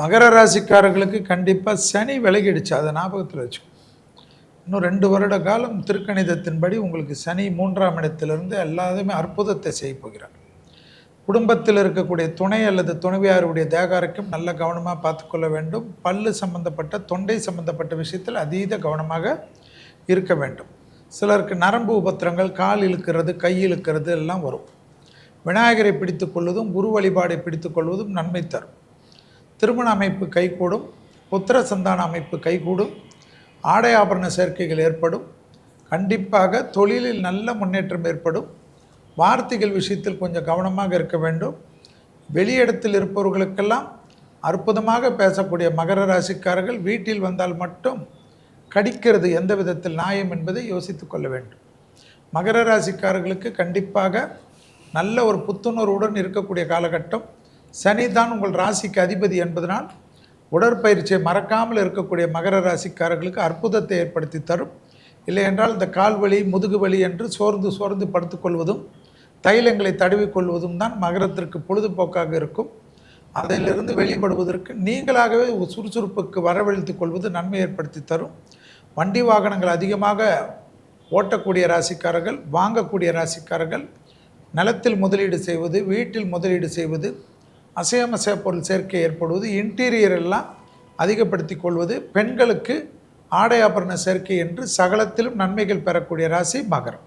மகர ராசிக்காரர்களுக்கு கண்டிப்பாக சனி விலகிடுச்சு. அதை ஞாபகத்தில் வச்சுக்கோ. இன்னும் ரெண்டு வருட காலம் திருக்கணிதத்தின்படி உங்களுக்கு சனி மூன்றாம் இடத்திலிருந்து எல்லாத்தையுமே அற்புதத்தை செய்ய போகிறார். குடும்பத்தில் இருக்கக்கூடிய துணை அல்லது துணைவியாருடைய தேகாரக்கும் நல்ல கவனமாக பார்த்துக்கொள்ள வேண்டும். பல்லு சம்பந்தப்பட்ட தொண்டை சம்பந்தப்பட்ட விஷயத்தில் அதீத கவனமாக இருக்க வேண்டும். சிலருக்கு நரம்பு உபத்திரங்கள் கால் இழுக்கிறது கை இழுக்கிறது எல்லாம் வரும். விநாயகரை பிடித்துக் கொள்வதும் குரு வழிபாடை பிடித்துக் கொள்வதும் நன்மை தரும். திருமண அமைப்பு கைகூடும் புத்திர சந்தான அமைப்பு கைகூடும் ஆடை ஆபரண சேர்க்கைகள் ஏற்படும் கண்டிப்பாக தொழிலில் நல்ல முன்னேற்றம் ஏற்படும் வார்த்தைகள் விஷயத்தில் கொஞ்சம் கவனமாக இருக்க வேண்டும். வெளியிடத்தில் இருப்பவர்களுக்கெல்லாம் அற்புதமாக பேசக்கூடிய மகர ராசிக்காரர்கள் வீட்டில் வந்தால் மட்டும் கடிக்கிறது எந்த விதத்தில் நியாயம் என்பதை யோசித்து கொள்ள வேண்டும். மகர ராசிக்காரர்களுக்கு கண்டிப்பாக நல்ல ஒரு புத்துணர்வுடன் இருக்கக்கூடிய காலகட்டம். சனி தான் உங்கள் ராசிக்கு அதிபதி என்பதனால் உடற்பயிற்சியை மறக்காமல் இருக்கக்கூடிய மகர ராசிக்காரர்களுக்கு அற்புதத்தை ஏற்படுத்தி தரும். இல்லை என்றால் இந்த கால் வலி முதுகு வலி என்று சோர்ந்து சோர்ந்து படுத்துக்கொள்வதும் தைலங்களை தடவிக்கொள்வதும் தான் மகரத்திற்கு பொழுதுபோக்காக இருக்கும். அதிலிருந்து வெளிப்படுவதற்கு நீங்களாகவே சுறுசுறுப்புக்கு வரவழைத்து கொள்வது நன்மை ஏற்படுத்தி தரும். வண்டி வாகனங்கள் அதிகமாக ஓட்டக்கூடிய ராசிக்காரர்கள் வாங்கக்கூடிய ராசிக்காரர்கள் நிலத்தில் முதலீடு செய்வது வீட்டில் முதலீடு செய்வது அசையமசைய பொருள் சேர்க்கை ஏற்படுவது இன்டீரியர் எல்லாம் அதிகப்படுத்தி கொள்வது பெண்களுக்கு ஆடை ஆபரண சேர்க்கை என்று சகலத்திலும் நன்மைகள் பெறக்கூடிய ராசி மகரம்.